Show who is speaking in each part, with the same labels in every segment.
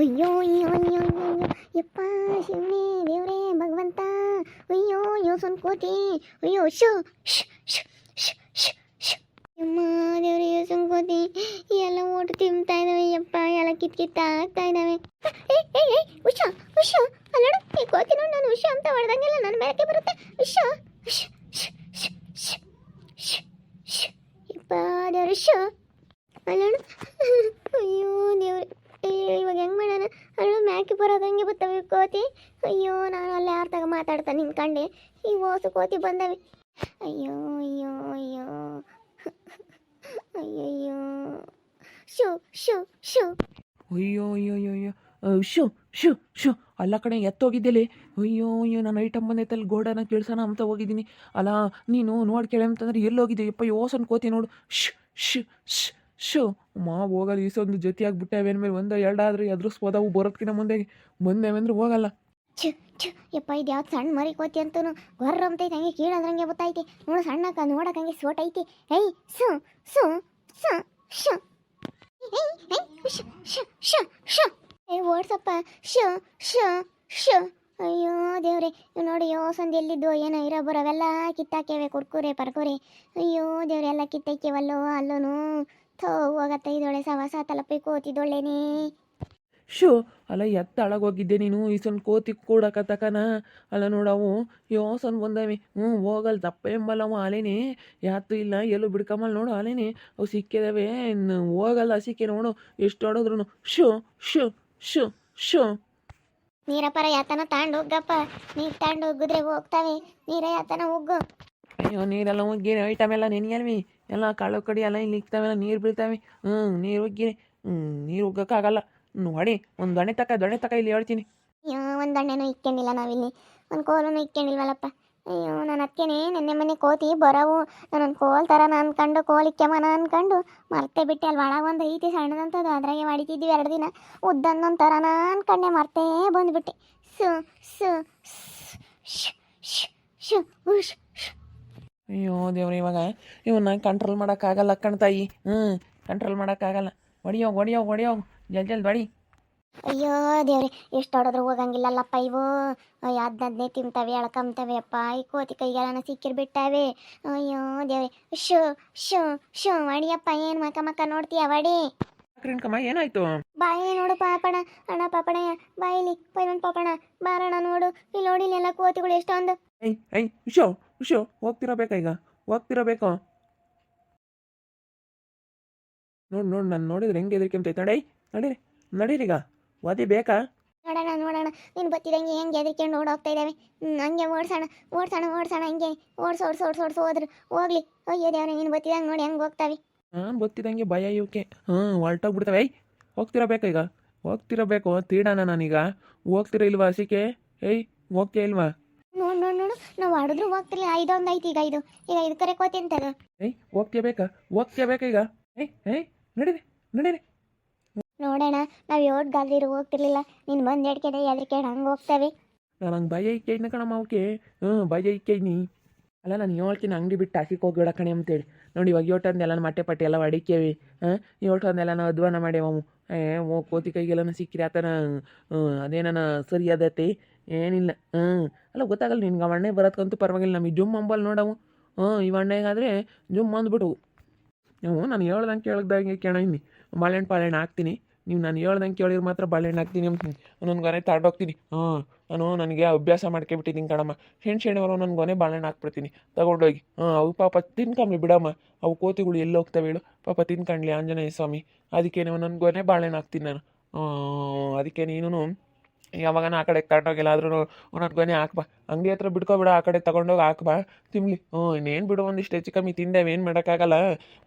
Speaker 1: ಅಯ್ಯೋ ಅಯ್ಯೋ ಅಯ್ಯೋ ಅಯ್ಯೋ ಯಪ್ಪ, ಶಿವನೇ, ದೇವ್ರೇ, ಭಗವಂತ. ಅಯ್ಯೋ ಅಯ್ಯೋ ಸುನ್ ಕೋತಿ ಅಯ್ಯೋ ಶು ಶ್ ಶ್ ಶ್ ಶ್ ಯಮ್ಮ, ದೇವ್ರೇ ಅಯ್ಯೋ ಸುನ್ ಕೋತಿ ಎಲ್ಲ ಓಟು ತಿಂತಾ ಇದಾವೆ, ಯಪ್ಪ, ಎಲ್ಲ ಕಿತ್ ಕಿತ್ತ ಆಗ್ತಾ ಏ ಉಷಾ ಉಷಾ, ಅಲ್ಲಡ, ಈ ಕೋತಿ ನೋಡಿ ನಾನು ಉಷಾ ಅಂತ ಹೊಡೆದಂಗೆಲ್ಲ ನನ್ನ ಮೇಲಕ್ಕೆ ಬರುತ್ತೆ. ಉಷಾ ಯಪ್ಪ, ದೇವ್ರ ಶು ಅಲ್ಲಣ ಅಯ್ಯೋ ದೇವ್ರೆ ಅಯ್ಯೋ ಇವಾಗ ಹೆಂಗ್ ಮಾಡೋಣ ಅಳು ಮ್ಯಾಕೆ ಬರೋದಂಗೆ ಬರ್ತವೆ ಕೋತಿ. ಅಯ್ಯೋ, ನಾನು ಅಲ್ಲಿ ಯಾರ್ದಾಗ ಮಾತಾಡ್ತಾ ನಿಂತ್ಕೊಂಡೆ ಈ ಓಸು ಕೋತಿ ಬಂದವೆ. ಅಯ್ಯೋ ಅಯ್ಯೋ ಅಯ್ಯೋ. ಅಯ್ಯಯ್ಯೋ. ಶೋ ಶೋ ಶೋ.
Speaker 2: ಅಯ್ಯೋ ಅಯ್ಯೋ ಅಯ್ಯೋ ಶೋ, ಶು ಶು. ಅಲ್ಲ ಕಡೆ ಎತ್ತೋಗಿದ್ದೆಲೆ. ಅಯ್ಯೋ ಅಯ್ಯೋ, ನಾನು ಐಟಮ್ ಬಂದೈತಲ್ಲಿ ಗೋಡನ ಕೇಳ್ಸೋಣ ಅಂತ ಹೋಗಿದ್ದೀನಿ. ಅಲ್ಲ, ನೀನು ನೋಡಿ ಕೇಳಿ ಅಂತಂದ್ರೆ ಎಲ್ಲೋಗಿದ್ದೆ ಯಪ್ಪ ಯೋಸನ್ ಕೋತಿ ನೋಡು. ಶ್ ಶ್ ಶ್. ಶು. ಮಾ ಹೋಗಲ್ಲ ಈಸೊಂದು ಜೊತೆಯಾಗಿ ಆಗ್ಬಿಟ್ಟೆ ಮೇಲೆ ಒಂದು ಎರಡಾದ್ರೆ ಎದುರಿಸ್ಬೋದವು ಬರೋದ್ಕಿಂತ ಮುಂದೆ. ಬಂದೇವೆ ಅಂದ್ರೆ ಹೋಗಲ್ಲ.
Speaker 1: ಛು ಛು, ಯಪ್ಪ ಇದು ಯಾವ್ದು ಸಣ್ಣ ಮರಿ ಕೋತಿ ಅಂತೂ ಗೊರ್ರ ಅಂತೈತೆ ಹಂಗೆ ಕೀಳದ್ರಂಗೆ ಗೊತ್ತೈತಿ ನೋಡು, ಸಣ್ಣಕ್ಕ ನೋಡಕ್ಕೆ ಹಂಗೆ ಸೋಟ್ ಐತಿ. ಏಯ್, ಸು ಸು ಸು, ಶು. ಏ ಓಡ್ಸಪ್ಪ ಶು ಶು ಶು. ಅಯ್ಯೋ, ದೇವ್ರೆ, ಇವ್ ನೋಡಿ, ಯೋ, ಸಂದ್ ಎಲ್ಲಿದ್ದು ಏನೋ ಇರೋ ಬರೋವೆಲ್ಲ ಕಿತ್ತಾಕೇವೆ ಕುರ್ಕುರೆ, ಪರ್ಕುರೆ. ಅಯ್ಯೋ, ದೇವ್ರೆ, ಎಲ್ಲ ಕಿತ್ತಾಕೇವಲ್ಲೋ ಅಲ್ಲೋನು. ಥೋ ಹೋಗತ್ತ ಇದೊಳೆ ಸವಾಸ ತಲಪಿ ಕೋತಿದೊಳ್ಳೆನೇ
Speaker 2: ಶೋ ಅಲ್ಲ ಎತ್ತ ಹೋಗಿದ್ದೆ ನೀನು ಸಣ್ಣ ಕೋತಿ ಕೂಡಕತ್ತಕನ. ಅಲ್ಲ ನೋಡವು ಯೋಸನ್ ಬಂದವಿ. ಹ್ಞೂ ಹೋಗಲ್ ದಪ್ಪ ಅವ ಅಲೇನೆ ಯಾತು ಇಲ್ಲ ಎಲ್ಲೂ ಬಿಡ್ಕಮಲ್ ನೋಡು ಅಲೇನೆ ಅವು ಸಿಕ್ಕಿದಾವೆ ಹೋಗಲ್ಲ ಸಿಕ್ಕೆ ನೋಡು ಎಷ್ಟು ಹೊಡೋದ್ರು ಶೋ ಶೋ ಶೋ ಶೋ
Speaker 1: ನೀರಪ್ಪರ ಯಾತನ ತಾಂಡು ಹೋಗಪ್ಪ ನೀರ್ ತಾಂಡು ಹೋಗಿದ್ರೆ ಹೋಗ್ತಾವೆ. ನೀರ ಯಾತನ ಹೋಗು
Speaker 2: ಅಯ್ಯೋ, ನೀರೆಲ್ಲ ಹೋಗಿ ಐಟಮ್ ಎಲ್ಲ ನೆನೆಯಲ್ವಿ. ಎಲ್ಲ ಕಾಳು ಕಡಿ ಎಲ್ಲ ಇಲ್ಲಿ ಇಕ್ತಾವೆಲ್ಲ, ನೀರು ಬೀಳ್ತಾವೆ. ಹ್ಞೂ ನೀರು ಉಗ್ಗಿರಿ. ಹ್ಞೂ ನೀರು ಉಗ್ಗಕ್ಕಾಗಲ್ಲ. ನೋಡಿ, ಒಂದು ದೊಣೆ ತಕ ದೊಣೆ ತಕ ಇಲ್ಲಿ ಹೇಳ್ತೀನಿ.
Speaker 1: ಅಯ್ಯೋ, ಒಂದು ದೊಣ್ಣೆನು ಇಕ್ಕೇನಿಲ್ಲ ನಾವಿಲ್ಲಿ. ಒಂದು ಕೋಲನ್ನು ಇಕ್ಕೇನಿಲ್ವಲ್ಲಪ್ಪ ಅಯ್ಯೋ, ನಾನು ಅದಕ್ಕೇನೆ ನೆನ್ನೆ ಮನೆ ಕೋತಿ ಬರವು. ನಾನೊಂದು ಕೋಲ್ ಥರನ ಅಂದ್ಕೊಂಡು ಕೋಲ್ ಇಕ್ಕೆಮನ ಅಂದ್ಕೊಂಡು ಮರ್ತೇ ಬಿಟ್ಟೆ ಅಲ್ಲಿ ಒಳಗೆ ಒಂದು ಐತಿ ಸಣ್ಣದಂಥದ್ದು ಅದ್ರಾಗೆ ಹೊಡಿತಿದ್ವಿ ಎರಡು ದಿನ. ಉದ್ದನ್ನೊಂದು ಥರನ ಅಂದ್ಕೊಂಡೆ ಮರ್ತೇ ಬಂದುಬಿಟ್ಟೆ. ಸು ಸು ಶ್ ಶ್ ಶ್ ಉಶ್
Speaker 2: ಅಯ್ಯೋ ದೇವ್ರಿ ಇವಾಗ ಇವನ್ನ ಕಂಟ್ರೋಲ್ ಮಾಡೋಕ್ಕಾಗಲ್ಲ ಕಣ್ತಾಯಿ ಹ್ಞೂ ಕಂಟ್ರೋಲ್ ಮಾಡೋಕ್ಕಾಗಲ್ಲ ಹೊಡಿಯೋ ಹೊಡಿಯೋ ಹೊಡಿಯೋ ಜಲ್ ಜಲ್ ಬಡಿ
Speaker 1: ಅಯ್ಯೋ ದೇವ್ರಿ ಎಷ್ಟು ಹೊಡೆದ್ರು ಹೋಗಂಗಿಲ್ಲಲ್ಲಪ್ಪ ಇವು. ಅದನ್ನೇ ತಿಂತವೆ ಎಳ್ಕಂತವೆ ಅಪ್ಪ. ಈ ಕೋತಿ ಕೈಗೆಲ್ಲ ಸಿಕ್ಕಿರ್ಬಿಟ್ಟಾವೆ. ಅಯ್ಯೋ ದೇವ್ರಿ ಶು ಶು ಶು ಅಡಿಯಪ್ಪ ಏನು ಮಕ್ಕ ಮಕ ನೋಡ್ತೀಯ ವಡಿ
Speaker 2: ಏನಾಯ್ತು?
Speaker 1: ಬಾಯಿ ನೋಡು ಪಾಪಣ. ಅಣ್ಣ ಪಾಪಣ ಬಾಯಿಲಿ ಪಾಪಣ. ಬಾರಣ ನೋಡು. ಇಲ್ಲಿ ನೋಡಿ ಎಲ್ಲ ಕೋತಿಗಳು ಎಷ್ಟೊಂದು.
Speaker 2: ಐ ಐ ಹುಷೋ ಹೋಗ್ತಿರಬೇಕಾ ಈಗ ಹೋಗ್ತಿರಬೇಕು. ನೋಡಿ ನೋಡು ನಾನು ನೋಡಿದ್ರೆ ಹೆಂಗೆ ಹೆದರ್ಕೊಂತೈತೆ ನಡೈ ನಡೀರಿ ಈಗ. ಓದಿ ಬೇಕಾ?
Speaker 1: ನೋಡೋಣ ನೋಡೋಣ ನೀನು ಬತ್ತಿದಂಗೆ ಹೆಂಗೆ ಎದರ್ಕೊಂಡು ಓಡೋಗ್ತಾ ಇದ್ದಾವೆ. ಹ್ಞೂ ಹಂಗೆ ಓಡ್ಸೋಣ ಓಡ್ಸೋಣ ಓಡ್ಸೋಣ ಹಂಗೆ. ಓಡ್ಸು ಓಡ್ಸು ಓಡ್ಸು ಓಡ್ಸು ಹೋದ್ರೆ. ಹೋಗ್ಲಿ. ಅಯ್ಯೋ ದೇವ್ರೆ ನೀನು ಬತ್ತಿದಂಗೆ ನೋಡಿ ಹೆಂಗೆ ಹೋಗ್ತಾವೆ.
Speaker 2: ಹಾಂ ಬತ್ತಿದಂಗೆ ಭಯ ಇವಕ್ಕೆ ಹ್ಞೂ ಹೊರಟೋಗ್ಬಿಡ್ತಾವೆ. ಐ ಹೋಗ್ತಿರಬೇಕು ಈಗ. ಹೋಗ್ತಿರಬೇಕು. ತೀಡಣ ನಾನೀಗ. ಹೋಗ್ತಿರ ಇಲ್ವಾ ಹಸಿಕೆ? ಏಯ್ ಹೋಗ್ತೀಯ ಇಲ್ವಾ?
Speaker 1: ನೋಡು ನೋಡು ನೋಡು ನಾವು ಹೋಗ್ತಿಲ್ಲ ಹೋಗ್ತಿರ್ಲಿಲ್ಲ ಐದೊಂದು ಐತಿ ಈಗ ಐದು ಈಗ ಐದು ಕರೆ ಕೋತಿ ಅಂತ
Speaker 2: ಏಯ್ ಹೋಗ್ತೀಯ ಬೇಕಾ? ಹೋಗ್ತೀಯ ಬೇಕಾ ಈಗ? ಏಯ್ ಏಯ್ ನಡೀರಿ ನಡೀರಿ.
Speaker 1: ನೋಡೋಣ ನಾವು ಯೋಟ್ ಗಾದಿರು ಹೋಗ್ತಿರ್ಲಿಲ್ಲ. ನೀನು ಬಂದು ಎಡ್ಕೆಡೆ ಎದ್ರಿಕೆಡೆ ಹಂಗೆ ಹೋಗ್ತವೆ.
Speaker 2: ನಾನು ಹಂಗೆ ಭಯ ಇಕ್ಕೇನ ಕಣಮ್ಮ ಅವಕ್ಕೆ ಹ್ಞೂ ಭಯ ಇಕ್ಕೈನಿ ಅಲ್ಲ ನಾನು ಹೇಳ್ತೀನಿ ಅಂಗಡಿ ಬಿಟ್ಟು ಹಾಕಿಗೆ ಹೋಗಿಡ ಕಣೆ ಅಂತೇಳಿ. ನೋಡಿ ಇವಾಗ ಯೋಟಂದೆಲ್ಲ ಮಟ್ಟೆ ಪಟ್ಟೆ ಎಲ್ಲ ಹೊಡಿಕೇವಿ ಹಾಂ ಯೋಟಂದೆಲ್ಲ ನಾವು ಅಧ್ವಾನ ಮಾಡ್ಯಾವವು ಏ ಓ ಕೋತಿ ಕೈಗೆಲ್ಲ ಸಿಕ್ಕಿರಿ ಆತನ. ಅದೇನ ಸರಿ ಅದತಿ ಏನಿಲ್ಲ. ಹ್ಞೂ. ಅಲ್ಲ, ಗೊತ್ತಾಗಲ್ಲ, ನಿನ್ಗೆ ಅವ ಅಣ್ಣೆ ಬರೋದ್ಕಂತೂ ಪರವಾಗಿಲ್ಲ. ನಮಗೆ ಜುಮ್ ಅಂಬಲ್ ನೋಡವು. ಹ್ಞೂ, ಇವ ಅಣ್ಣೆಗಾದರೆ ಜುಮ್ ಅಂದ್ಬಿಟ್ಟು ನೀವು ನಾನು ಹೇಳ್ದಂಗೆ ಕೇಳ್ದಂಗೆ ಕೇಳಿನಿ ಬಾಳೆಹಣ್ಣು, ಪಾಳೆಹಣ್ಣು ಹಾಕ್ತೀನಿ. ನೀವು ನಾನು ಹೇಳ್ದಂಗೆ ಕೇಳಿದ್ರೆ ಮಾತ್ರ ಬಾಳೆಹಣ್ಣು ಹಾಕ್ತೀನಿ ಒಂದೊಂದು ಗೊನೆ ತಗೊಂಡೋಗ್ತೀನಿ. ಹಾಂ ನಾನು ನನಗೆ ಅಭ್ಯಾಸ ಮಾಡ್ಕೊಬಿಟ್ಟಿದ್ದೀನಿ ಕಣಮ್ಮ. ಹೆಣ್ಣು ಶೆಣವರು ನನ್ನ ಗೊನೆ ಬಾಳೆಹಣ್ಣು ಹಾಕ್ಬಿಡ್ತೀನಿ. ತಗೊಂಡೋಗಿ. ಹಾಂ ಅವು ಪಾಪ ತಿನ್ಕಂಬ್ಲಿ ಬಿಡಮ್ಮ. ಅವು ಕೋತಿಗಳು ಎಲ್ಲಿ ಹೋಗ್ತವೆ ಹೇಳು. ಪಾಪ ತಿನ್ಕಂಡ್ಲಿ ಆಂಜನೇಯ ಸ್ವಾಮಿ. ಅದಕ್ಕೆ ನೀವು ನನ್ನ ಗೊನೆ ಬಾಳೆಹಣ್ಣು ಹಾಕ್ತೀನಿ ನಾನು. ಅದಕ್ಕೆ ನೀನು ಯಾವಾಗನ ಆ ಕಡೆ ತಗೊಂಡೋಗಿಲ್ಲ ಆದ್ರೂ ಒಂದೊಂದು ಗೊನೆ ಹಾಕ್ಬಾ ಅಂಗಡಿ ಹತ್ರ ಬಿಡ್ಕೊಬಿಡ ಆ ಕಡೆ ತಗೊಂಡೋಗಿ ಹಾಕ್ಬಾ ತಿನ್ಲಿ. ಹ್ಞೂ, ಇನ್ನೇನು ಬಿಡು, ಒಂದಿಷ್ಟು ಹೆಚ್ಚು ಕಮ್ಮಿ ತಿಂದೇವೆ ಏನು ಮಾಡೋಕ್ಕಾಗಲ್ಲ.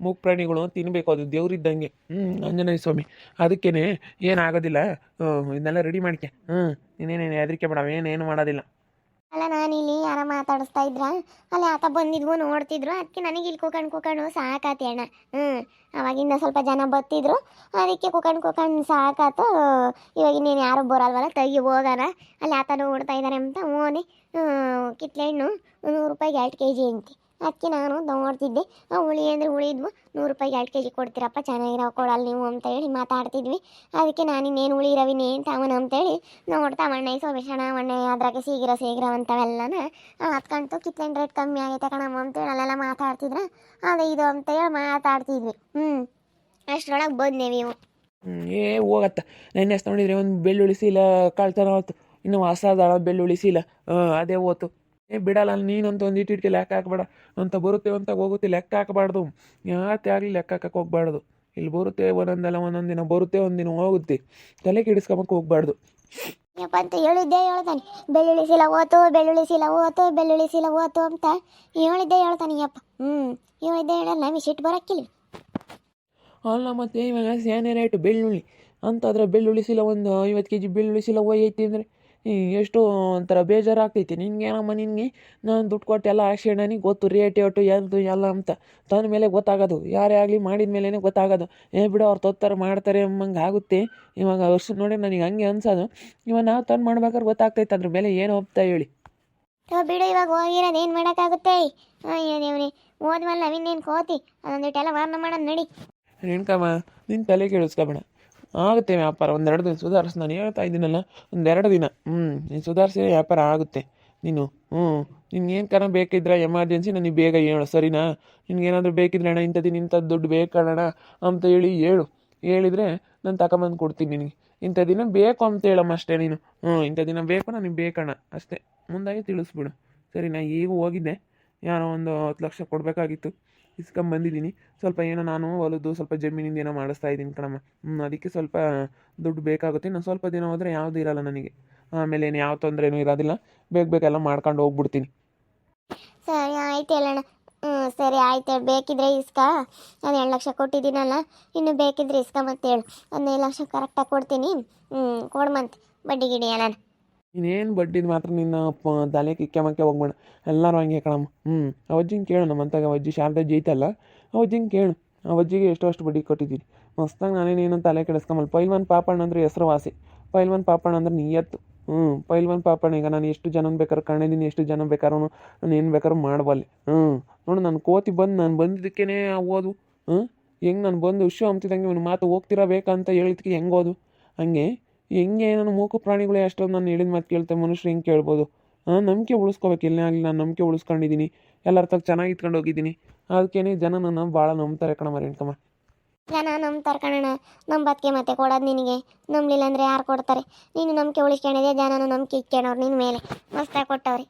Speaker 2: ಮೂಕ್ ಪ್ರಾಣಿಗಳು ತಿನ್ನಬೇಕು ಅದು ದೇವ್ರಿದ್ದಂಗೆ ಹ್ಞೂ, ಆಂಜನೇಯ ಸ್ವಾಮಿ, ಅದಕ್ಕೇನೆ ಏನಾಗೋದಿಲ್ಲ ಹ್ಞೂ, ಇದನ್ನೆಲ್ಲ ರೆಡಿ ಮಾಡ್ಕೆ. ಹ್ಞೂ, ಇನ್ನೇನೇನು ಹೆದರಿಕೆ ಬೇಡ ಏನೇನು ಮಾಡೋದಿಲ್ಲ.
Speaker 1: ಅಲ್ಲ, ನಾನು ಇಲ್ಲಿ ಯಾರ ಮಾತಾಡಿಸ್ತಾ ಇದ್ರ? ಅಲ್ಲಿ, ಆತ ಬಂದಿದ್ವು, ನೋಡ್ತಿದ್ರು. ಅದಕ್ಕೆ ನನಗೆ ಇಲ್ಲಿ ಕೂಕಂಡು ಕೂಕಂಡು ಸಾಕಾತಿ ಅಣ್ಣ. ಹ್ಞೂ ಅವಾಗಿಂದ ಸ್ವಲ್ಪ ಜನ ಬತ್ತಿದ್ರು ಅದಕ್ಕೆ ಕೂಕಂಡು ಕೂಕಂಡು ಸಾಕಾತು. ಇವಾಗ ಇನ್ನೇನು ಯಾರು ಬರಲ್ವಲ್ಲ ತೆಗಿ ಹೋಗಾರ ಅಲ್ಲಿ ಆತ ನೋಡ್ತಾ ಇದ್ದಾರೆ ಅಂತ ಓನಿ. ಕಿತ್ಲೆ ಹಣ್ಣು, ನೂರು ರೂಪಾಯಿಗೆ ಎರಡು ಕೆ ಜಿ ಅಂತಿ. ಅದಕ್ಕೆ ನಾನು ನೋಡ್ತಿದ್ದೆ ಹುಳಿ ಅಂದರೆ ಉಳಿದ್ವು ನೂರು ರೂಪಾಯಿಗೆ ಎರಡು ಕೆ ಜಿ ಕೊಡ್ತೀರಪ್ಪ ಚೆನ್ನಾಗಿರೋ ಕೊಡಲ್ಲ ನೀವು ಅಂತ ಹೇಳಿ ಮಾತಾಡ್ತಿದ್ವಿ. ಅದಕ್ಕೆ ನಾನು ಇನ್ನೇನು ಉಳಿ ರವಿನೇ ತಾವನ ಅಂತೇಳಿ ನೋಡ್ತಾ ಮಣ್ಣೆ ಸೋಬೇಷಣ ಮಣ್ಣೆ ಅದ್ರಾಗೆ ಸೀಗಿರ ಸೀಗಿರ ಅಂತವೆಲ್ಲನ? ಹತ್ಕೊಂತು ಕಿತ್ಲೆಂಡ್ ರೇಟ್ ಕಮ್ಮಿ ಆಗೈತೆ ಕಣಮ್ಮ ಅಂತೇಳಿ ಅಲ್ಲೆಲ್ಲ ಮಾತಾಡ್ತಿದ್ರ. ಅದು ಇದು ಅಂತೇಳಿ ಮಾತಾಡ್ತಿದ್ವಿ. ಹ್ಞೂ ಅಷ್ಟರೊಳಗೆ ಬಂದ್ನೇವಿ ಇವು
Speaker 2: ಹ್ಮ್, ಏ ಹೋಗತ್ತ. ನೆನ್ನೆ ನೋಡಿದ್ರೆ? ಒಂದು ಬೆಳ್ಳುಳ್ಳಿ ಸೀಲ ಕಳ್ತನ ಹೋತು. ಇನ್ನು ಹೊಸದಾಳ ಬೆಳ್ಳುಳ್ಳಿ ಸೀಲ ಅದೇ ಹೋತು. ಏ ಬಿಡಲ್ಲ ನೀನಂತ ಒಂದು ಇಟ್ಟಿಟ್ಟಿ ಲೆಕ್ಕ ಹಾಕ್ಬೇಡ. ಅಂತ ಬರುತ್ತೆ ಅಂತ ಹೋಗುತ್ತೆ ಲೆಕ್ಕ ಹಾಕಬಾರ್ದು. ಯಾತೆ ಆಗಲಿ ಲೆಕ್ಕ ಹಾಕಕ್ಕೆ ಹೋಗ್ಬಾರ್ದು. ಇಲ್ಲಿ ಬರುತ್ತೆ ಒಂದೊಂದಲ್ಲ ಒಂದೊಂದು ದಿನ ಬರುತ್ತೆ ಒಂದಿನ ಹೋಗುತ್ತೆ. ತಲೆ ಕೆಡಿಸ್ಕೊಂಬಕ್ಕೆ ಹೋಗ್ಬಾರ್ದು.
Speaker 1: ಯಪ್ಪ ಅಂತ ಹೇಳಿದ್ದೆ ಹೇಳ್ತಾನೆ. ಬೆಳ್ಳುಳ್ಳಿ ಸೀಲ ಓತು ಬೆಳ್ಳುಳ್ಳಿ ಸೀಲ ಓತು ಬೆಳ್ಳುಳ್ಳಿ ಸೀಲ ಓತು ಅಂತ ಹೇಳಿದ್ದೆ ಹೇಳ್ತಾನೆ ಯಪ್ಪ. ಹ್ಞೂ ಹೇಳಿದ್ದೆ ಹೇಳಲ್ಲ ವಿಸಿಟ್ ಬರೋಕ್ಕಿಲ್ಲ.
Speaker 2: ಅಲ್ಲ ಮತ್ತೆ ಇವಾಗ ಸೇನೆ ರೇಟ್ ಬೆಳ್ಳುಳ್ಳಿ. ಅಂತಂದ್ರೆ ಬೆಳ್ಳುಳ್ಳಿ ಸಿಲ ಒಂದು ಐವತ್ತು ಕೆ ಜಿ ಬೆಳ್ಳುಳ್ಳಿ ಸೀಲ ಒಯ್ಯೈತಿ ಅಂದರೆ? ಎಷ್ಟು ಒಂಥರ ಬೇಜಾರಾಗ್ತೈತಿ. ನಿನಗೇನಮ್ಮ ನಿನಗೆ? ನಾನು ದುಡ್ಡು ಕೊಟ್ಟು ಎಲ್ಲ ಹಾಕ್ಸ್ಕೊಂಡು ನನಗೆ ಗೊತ್ತು ರೇಟ್ ಏಟು ಎಂದು ಎಲ್ಲ ಅಂತ. ತಂದ ಮೇಲೆ ಗೊತ್ತಾಗೋದು. ಯಾರೇ ಆಗಲಿ ಮಾಡಿದ ಮೇಲೇ ಗೊತ್ತಾಗೋದು. ಏ ಬಿಡು ಅವ್ರು ತೊತ್ತಾರೆ ಮಾಡ್ತಾರೆ ಅಮ್ಮಂಗೆ ಆಗುತ್ತೆ. ಇವಾಗ ವರ್ಷ ನೋಡಿ ನನಗೆ ಹಂಗೆ ಅನ್ಸೋದು. ಇವಾಗ ನಾವು ತಂದು ಮಾಡ್ಬೇಕಾದ್ರೆ ಗೊತ್ತಾಗ್ತೈತೆ ಅದ್ರ ಮೇಲೆ ಏನು ಹೋಗ್ತಾ ಹೇಳಿ.
Speaker 1: ಬಿಡು ಇವಾಗ ಹೋಗಿರೋದು ಏನು ಮಾಡೋಕ್ಕಾಗುತ್ತೆ? ಅಯ್ಯೋ ದೇವ್ರಿ ಹೋದ್ಮೇಲೆ ನಾವಿನ್ನೇನು ಕೋತಿ? ಅದೊಂದಿಟ್ಟೆಲ್ಲ ವಾರ್ನ ಮಾಡೋಣ ನಡಿ.
Speaker 2: ನಿನ್ನ ತಲೆ ಕೇಳಿಸ್ಕೊಬೇಡ ಆಗುತ್ತೆ ವ್ಯಾಪಾರ. ಒಂದೆರಡು ದಿನ ಸುಧಾರಿಸ್, ನಾನು ಹೇಳ್ತಾ ಇದ್ದೀನಲ್ಲ ಒಂದೆರಡು ದಿನ. ಹ್ಞೂ ನೀನು ಸುಧಾರಿಸಿದ್ರೆ ವ್ಯಾಪಾರ ಆಗುತ್ತೆ. ನೀನು ಹ್ಞೂ ನಿನ್ಗೇನು ಕಾರಣ ಬೇಕಿದ್ರೆ ಎಮರ್ಜೆನ್ಸಿ ನನಗೆ ಬೇಗ ಹೇಳು, ಸರಿನಾ? ನಿನ್ಗೇನಾದರೂ ಬೇಕಿದ್ರೆ ಅಣ್ಣ, ಇಂಥದ್ದು ಇಂಥದ್ದು ದುಡ್ಡು ಬೇಕಣ್ಣ ಅಂತ ಹೇಳಿ ಹೇಳು. ಹೇಳಿದರೆ ನಾನು ತಗೊಂಬಂದು ಕೊಡ್ತೀನಿ ನಿನಗೆ. ಇಂಥ ದಿನ ಬೇಕು ಅಂತ ಹೇಳಮ್ಮ ಅಷ್ಟೇ ನೀನು. ಹ್ಞೂ ಇಂಥ ದಿನ ಬೇಕು ನನಗೆ ಬೇಕಣ್ಣ ಅಷ್ಟೇ. ಮುಂದಾಗಿ ತಿಳಿಸ್ಬಿಡು. ಸರಿನಾ? ಈಗ ಹೋಗಿದ್ದೆ. ಯಾರೋ ಒಂದು ಹತ್ತು ಲಕ್ಷ ಕೊಡಬೇಕಾಗಿತ್ತು. ಇಸ್ಕೊಂಬಂದಿದ್ದೀನಿ. ಸ್ವಲ್ಪ ಏನೋ ನಾನು ಹೊಲದ್ದು ಸ್ವಲ್ಪ ಜಮೀನಿಂದ ಏನೋ ಮಾಡಿಸ್ತಾ ಇದ್ದೀನಿ ಕಣಮ್ಮ. ಅದಕ್ಕೆ ಸ್ವಲ್ಪ ದುಡ್ಡು ಬೇಕಾಗುತ್ತೆ. ನಾನು ಸ್ವಲ್ಪ ದಿನ ಹೋದರೆ ಯಾವುದು ಇರಲ್ಲ ನನಗೆ. ಆಮೇಲೆ ಏನು ಯಾವ ತೊಂದರೆನೂ ಇರೋದಿಲ್ಲ. ಬೇಗ ಬೇಕೆಲ್ಲ ಮಾಡ್ಕೊಂಡು ಹೋಗ್ಬಿಡ್ತೀನಿ.
Speaker 1: ಸರಿ, ಆಯ್ತು ಹೇಳೋಣ ಹ್ಞೂ ಸರಿ, ಆಯ್ತು ಹೇಳಿ. ಬೇಕಿದ್ರೆ ಇಸ್ಕ. ನಾನು ಎರಡು ಲಕ್ಷ ಕೊಟ್ಟಿದ್ದೀನಲ್ಲ, ಇನ್ನು ಬೇಕಿದ್ರೆ ಇಸ್ಕ ಮತ್ತೆ ಹೇಳು. ಹದಿನೈದು ಲಕ್ಷ ಕರೆಕ್ಟಾಗಿ ಕೊಡ್ತೀನಿ. ಹ್ಞೂ ಕೊಡ್ಮಂತೆ ಬಡ್ಡಿ ಗಿಡಿ
Speaker 2: ಇನ್ನೇನು ಬಡ್ಡಿದು ಮಾತ್ರ ನಿನ್ನ ತಲೆ ಕಿಕ್ಕೆ ಮಕ್ಕೆ ಹೋಗ್ಬೇಡ. ಎಲ್ಲರೂ ಹಂಗೆ ಕಣಮ್ಮ. ಹ್ಞೂ ಅವಜ್ಜಿಂಗೆ ಕೇಳು ನಮ್ಮಂತಾಗ ಅವಜ್ಜಿ ಶಾರದಾ ಜೈತಲ್ಲ ಅವಜ್ಜಿಂಗೆ ಕೇಳು. ಅವಜ್ಜಿಗೆ ಎಷ್ಟು ಅಷ್ಟು ಬಡ್ಡಿ ಕೊಟ್ಟಿದ್ದೀನಿ. ಮಸ್ತಾಗಿ ನಾನೇನೇನು ತಲೆ ಕೆಡಿಸ್ಕೊಂಬಲ್ಲ ಪೈಲ್ವಾನ್ ಪಾಪಣ್ಣ ಅಂದ್ರೆ ಹೆಸರುವಾಸಿ. ಪೈಲ್ವಾನ್ ಪಾಪಣ್ಣ ಅಂದ್ರೆ ನೀಯತ್ತು ಹ್ಞೂ ಪೈಲ್ವಾನ್ ಪಾಪಣ್ಣ, ಈಗ ನಾನು ಎಷ್ಟು ಜನ ಬೇಕಾದ್ರೂ ಕಣ್ಣಿದ್ದೀನಿ ಎಷ್ಟು ಜನ ಬೇಕಾದ್ರೂ ನಾನು ಏನು ಬೇಕಾದ್ರೂ ಮಾಡಬಲ್ಲೆ. ಹ್ಞೂ ನೋಡು ನಾನು ಕೋತಿ ಬಂದು, ನಾನು ಬಂದಿದ್ದಕ್ಕೇ ಓದು. ಹ್ಞೂ ಹೆಂಗೆ ನಾನು ಬಂದು ವಿಷಯ ಅಂತಿದ್ದಂಗೆ ಇವನು ಮಾತು ಹೋಗ್ತಿರಬೇಕಂತ ಹೇಳಿದ್ಕೆ ಹೆಂಗೆ ಓದು? ಹಂಗೆ ಹೆಂಗೆ ನಾನು ಮೂಕು ಪ್ರಾಣಿಗಳೇ ಅಷ್ಟೊಂದು ನಾನು ಹೇಳಿದ ಮಾತು ಕೇಳ್ತೆ ಮನುಷ್ಯರು ಹೆಂಗೆ ಕೇಳ್ಬೋದು? ಹಾಂ ನಂಬಿಕೆ ಉಳಿಸ್ಕೋಬೇಕು. ಇಲ್ಲೇ ಆಗಲಿ ನಾನು ನಂಬಿಕೆ ಉಳಿಸ್ಕೊಂಡಿದ್ದೀನಿ. ಎಲ್ಲರ ತಗ ಚೆನ್ನಾಗಿ ಇಟ್ಕೊಂಡು ಹೋಗಿದ್ದೀನಿ. ಅದಕ್ಕೇನೆ ಜನ ನನ್ನ ಭಾಳ ನಂಬ್ತಾರೆ ಕಣಮ್ಮ ರೇಣುಕಮ್ಮ
Speaker 1: ಜನ ನಂಬ್ತಾರೆ ನಮ್ಮ ನಂಬದಕ್ಕೆ ಮತ್ತೆ ಕೊಡೋದು ನಿನಗೆ. ನಂಬಲಿಲ್ಲ ಅಂದರೆ ಯಾರು ಕೊಡ್ತಾರೆ? ನೀನು ನಂಬಿಕೆ ಉಳಿಸ್ಕೊಂಡಿದೆ ಜನನ ನಂಬಿಕೆ ಇಕ್ಕೊಂಡವ್ರು ನಿನ್ನ ಮೇಲೆ. ಮಸ್ತಾಗಿ ಕೊಟ್ಟವ್ರಿ.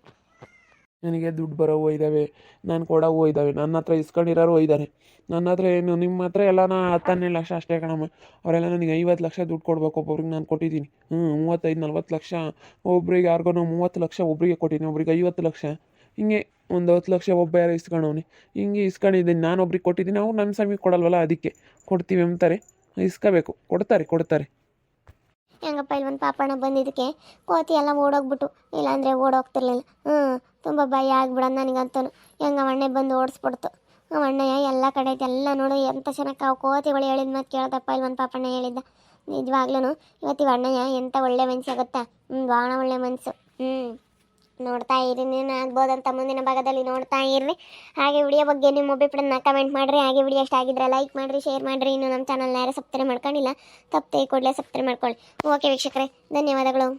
Speaker 2: ನನಗೆ ದುಡ್ಡು ಬರೋವು ಇದ್ದಾವೆ, ನಾನು ಕೊಡೋವು ಇದ್ದಾವೆ, ನನ್ನ ಹತ್ರ ಇಸ್ಕೊಂಡಿರೋರು ಇದ್ದಾರೆ. ನನ್ನ ಹತ್ರ ಏನು, ನಿಮ್ಮ ಹತ್ರ ಎಲ್ಲ ನಾ ಹತ್ತು ಹನ್ನೆರಡು ಲಕ್ಷ ಅಷ್ಟೇ ಕಣಮ್ಮ. ಅವರೆಲ್ಲ ನನಗೆ ಐವತ್ತು ಲಕ್ಷ ದುಡ್ಡು ಕೊಡ್ಬೇಕು, ಒಬ್ಬೊಬ್ರಿಗೆ ನಾನು ಕೊಟ್ಟಿದ್ದೀನಿ. ಹ್ಞೂ ಮೂವತ್ತೈದು, ನಲ್ವತ್ತು ಲಕ್ಷ. ಒಬ್ರಿಗೆ ಯಾರಿಗೋ ಮೂವತ್ತು ಲಕ್ಷ, ಒಬ್ರಿಗೆ ಕೊಟ್ಟಿದ್ದೀನಿ, ಒಬ್ರಿಗೆ ಐವತ್ತು ಲಕ್ಷ. ಹಿಂಗೆ ಒಂದು ಹತ್ತು ಲಕ್ಷ ಒಬ್ಬ ಯಾರು ಇಸ್ಕೊಂಡವನಿ. ಹಿಂಗೆ ಇಸ್ಕೊಂಡಿದ್ದೀನಿ, ನಾನು ಒಬ್ರಿಗೆ ಕೊಟ್ಟಿದ್ದೀನಿ, ಅವ್ರು ನನ್ನ ಸಮಯಕ್ಕೆ ಕೊಡಲ್ವಲ್ಲ ಅದಕ್ಕೆ. ಕೊಡ್ತೀವಿ ಅಂತಾರೆ. ಇಸ್ಕೋಬೇಕು. ಕೊಡ್ತಾರೆ ಕೊಡ್ತಾರೆ.
Speaker 1: ಹೆಂಗಪ್ಪ ಇಲ್ಲಿ ಒಂದು ಪಾಪಣ್ಣ ಬಂದಿದ್ದಕ್ಕೆ, ಕೋತಿ ಎಲ್ಲ ಓಡೋಗ್ಬಿಟ್ಟು, ಇಲ್ಲಾಂದರೆ ಓಡೋಗ್ತಿರ್ಲಿಲ್ಲ. ಹ್ಞೂ ತುಂಬ ಭಯ ಆಗ್ಬಿಡೋದು ನನಗಂತೂ. ಹೆಂಗ ಅಣ್ಣೆ ಬಂದು ಓಡಿಸ್ಬಿಡ್ತು. ಅಣ್ಣಯ್ಯ ಎಲ್ಲ ಕಡೆ ಐತೆ, ಎಲ್ಲ ನೋಡು ಎಂಥ ಚೆನ್ನಾಗಿ ಕಾವು ಕೋತಿಗಳು ಹೇಳಿದ ಮತ್ತು ಕೇಳ್ದಪ್ಪ ಇಲ್ಲಿ ಒಂದು ಪಾಪಣ್ಣ ಹೇಳಿದ್ದ. ನಿಜವಾಗ್ಲೂ ಇವತ್ತಿವ ಅಣ್ಣಯ್ಯ ಎಂಥ ಒಳ್ಳೆ ಮನಸ್ಸು ಆಗುತ್ತಾ ಹ್ಞೂ ಭಾಳ ಒಳ್ಳೆ ಮನಸ್ಸು ಹ್ಞೂ ನೋಡ್ತಾ ಇರಿ, ನೀನು ಆಗ್ಬೋದಂತ ಮುಂದಿನ ಭಾಗದಲ್ಲಿ ನೋಡ್ತಾ ಇರ್ರಿ. ಹಾಗೆ ವಿಡಿಯೋ ಬಗ್ಗೆ ನಿಮ್ಮ ಅಭಿಪ್ರಾಯನ ಕಮೆಂಟ್ ಮಾಡಿರಿ. ಹಾಗೆ ವಿಡಿಯೋ ಇಷ್ಟ ಆಗಿದ್ರೆ ಲೈಕ್ ಮಾಡಿರಿ ಶೇರ್ ಮಾಡಿರಿ. ಇನ್ನು ನಮ್ಮ ಚಾನಲ್ನ ಯಾರು ಸಬ್ಸ್ಕ್ರೈಬ್ ಮಾಡ್ಕೊಂಡಿಲ್ಲ, ತಪ್ಪು ಕೂಡಲೇ ಸಬ್ಸ್ಕ್ರೈಬ್ ಮಾಡ್ಕೊಳ್ಳಿ. ಓಕೆ ವೀಕ್ಷಕರೇ, ಧನ್ಯವಾದಗಳು.